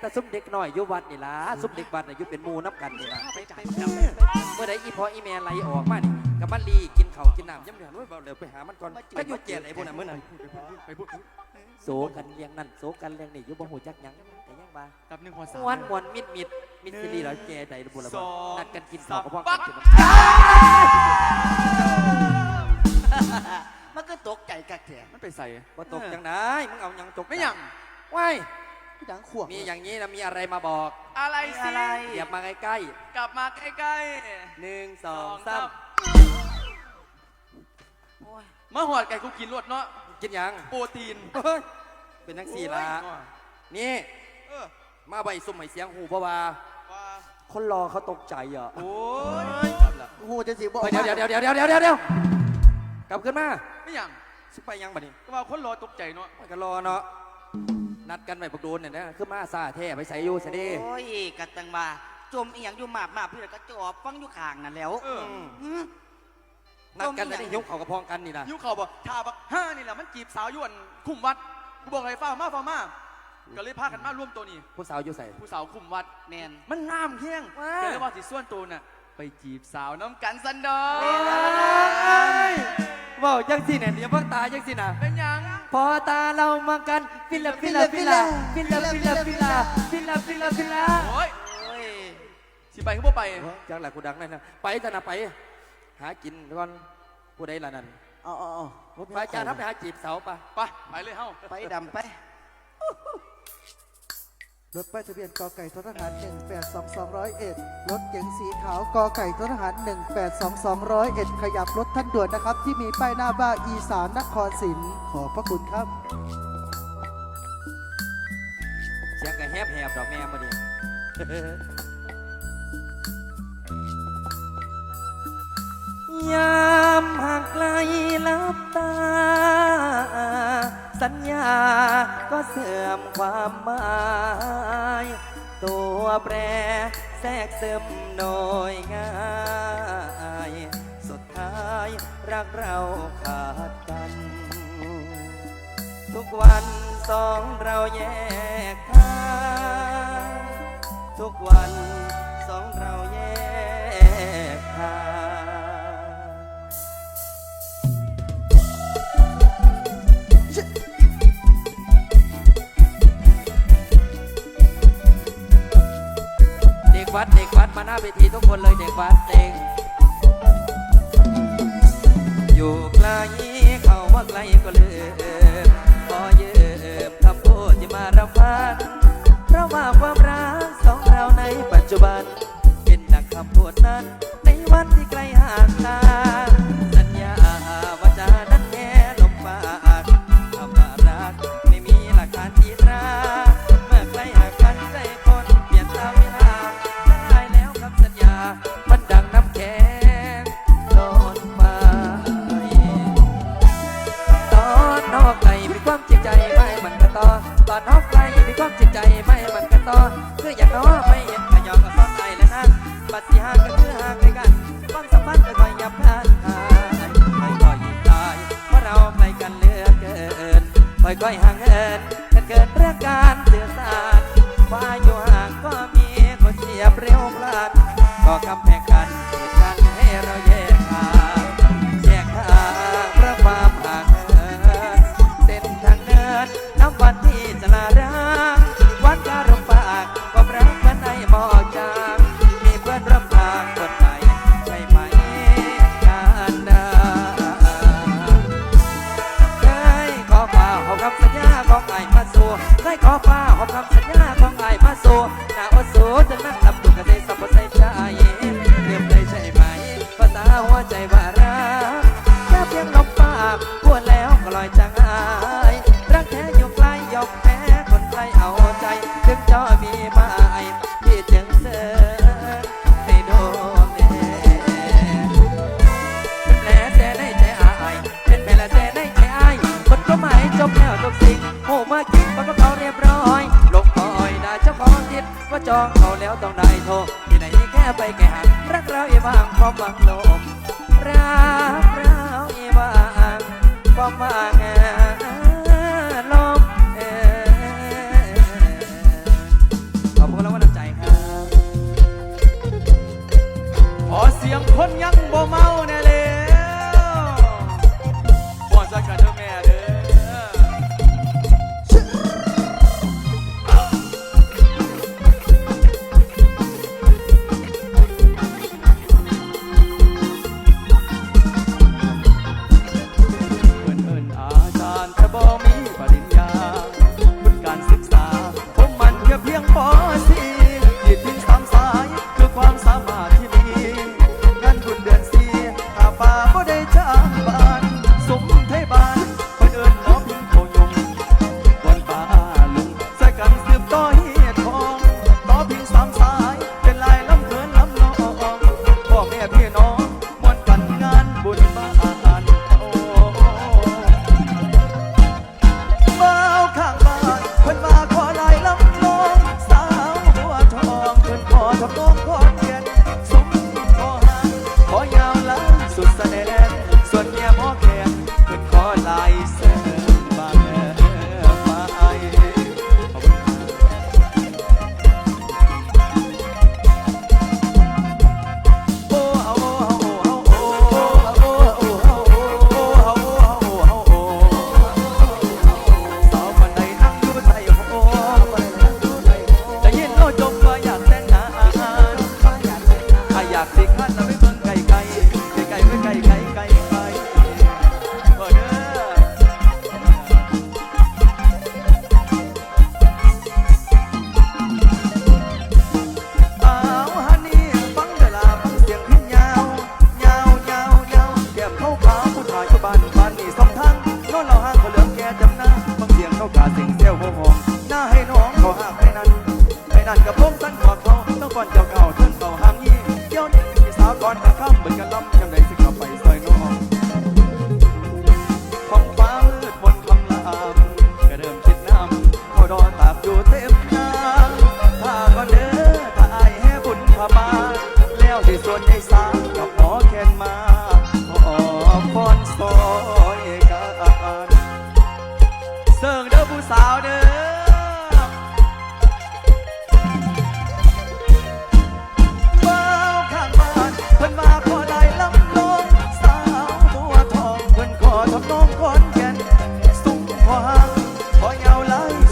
แต่ซุ่มเด็กน้อยอยู่วัดนี่ล่ะซุ่มเด็กวัดน่ะอยู่เป็นหมู่นับกันนี่ล่ะไปจับเมื่อใดอีพออีแม่ไหลออกมานี่กับมันลีกินข้าวกินน้ำย่ำเดือดโอ้ยเบาเดี๋ยวไปหามันก่อนก็อยู่เจ็ดไอ้พวกนั้นเมื่อนั้นไปพูดโสกันเลี้ยงนั่นโสกันเลี้ยงนี่อยู่บ่หูจักหยังแต่ยังบ้ากับหนึ่งหัวสามม้วนมวนมิดมิดมิดซีรีส์ร้อยแกใดบุระสบองนัดกันกินข้าวกับพ่อปักันกกินน้มันก็ตกใจกักแท้มันไปใส่ำบ่ตกจังไดมึงเอาหยังตกไม่หยังว้าย พี่ดังขวบมีอย่างนี้นะมีอะไรมาบอกอะไรสิเหยียบมาใกล้กลับมาใกล้ๆหนึ่งสๆองสามมาหอดไก่กูกินรวดเนาะกินหยังโปรตีนเฮ้ยเป็นนักสี่ละโอ้ยนี่เออมาใบสุ่มใหม่เสียงหูเพราะว่า ว่าคนรอเขาตกใจอะโอ้ยกลับละโอ้โหจะสิบอกเฮ้ยเดี๋ยวเดี๋ยวเดี๋ยวเดี๋ยวเดี๋ยวเดี๋ยวเดี๋ยวกลับขึ้นมาไม่หยังสิไปยังบัดนี้ก็ว่าคนรอตกใจเนาะ มันก็รอเนาะ นัดกันไปปักโดนเนี่ยนะขึ้นมาซาแท้ไปใส่อยูเสยดิโอ้ยกัตังว่าจมอีหยังอยู่หมาบหมาบพี่แล้วก็จอบฟังอยู่ข้างนั่นแหล้วเออมหือ นัดกันแต่นี่ยกเขากระพองกันนี่นะยิ้วเขาบอกทาบักห้านี่แหละมันจีบสาวยวนคุมวัดกูบอกเลยฟ้ามาฟ้ามาก็เลยพากันมาร่วมตัวนี้ผู้สาวอยู่ใส่ผู้สาวคุมวัดแมนมันงามเฮี้ยงว้า ก็เลยว่าสิส่วนตัวน่ะไปจีบสาวน้ำกันสันดอเวลาว้าวจังสิเนี่ยเดี๋ยวเพิ่งตายจังสินะเป็นหยัง พอตาเรามากันฟิลาฟิลาฟิลาฟิลาฟิลาฟิลาฟิลาฟิลาฟิลาโอ้ยโอ้ยสิไปเขาบ่ไปจังหละกูดังนั่นนะไปแต่นะไป หากินก่อนผู้ใดล่ะนั่นเอาเอาเอาไปจานทับไปหาจีบสาวปะไปไปเลยเฮ้าไปดำไป รถป้ายทะเบียนกอไก่ททหาร182201 รถเก๋งสีขาวกอไก่ททหาร 182201 ขยับรถท่านด่วนนะครับ ที่มีป้ายหน้าบ้าอีสานนครศรีขอบพระคุณครับ เสียงกระแฮบแหบดอกแม่มาดิยามห่างไกลลับตา สัญญาก็เสื่อมความหมาย ตัวแปรแทรกซึมโดยง่าย สุดท้ายรักเราขาดกัน ทุกวันสองเราแยกทาง ทุกวัน เด็กวัดมาหน้าเวทีทุกคนเลยเด็กวัดเต็งอยู่ไกลเขาว่าไกลก็เลืมขอเยืมคำพูดที่มารำพันเพราะว่าความรักสองเราในปัจจุบัน เป็นดังคำพูดนั้นในวันที่ไกลห่างตาน ก้อยห่างเหินกันเกิดเรื่องการสื่อสารว่าอยู่ห่างก็มีคนเสียบเร็วพลันก็กำแพงกัน คำสัญญาของไอ้มาสู่เคยขอฟ้าหอบคำสัญญาของไอ้มาสู่หน้าอดสูจนนั่งลำดุกกระเดสับปะใส่ใจเรียบเลยใช่ไหมภาษาหัวใจว่ารักแค่เพียงลมปากพูดแล้วก็ลอยจางหายรักแท้อยู่ไกลยอมแพ้คนไกลเอาใจถึงจะมีักเราเอวางพอามหวังลมรักเราเอวางพอามหวังลมขอบคุณแล้วก็น้ำใจครับขอเสียงคนยังบ่เมา สุดสะแนนส่วนเนี่ยหมอแขนเพิ่นขอลายเส ก่อนจะข้ามเบิดกันล้ำยังไงสิเข้าไปซอยน้อกท้องฟ้ามืดมนคำลาม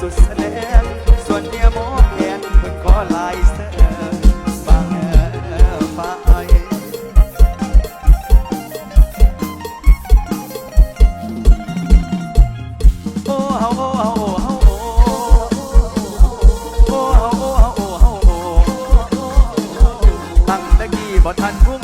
สุดแสนส่วนเนี่ยมองแงนเพิ่นขอลายเสนอฟังฟ้าไโอ้เฮโอ้โอ้โอ้โอ้โอ้โอ้ตั้งแต่กี้บ่ทันคุ้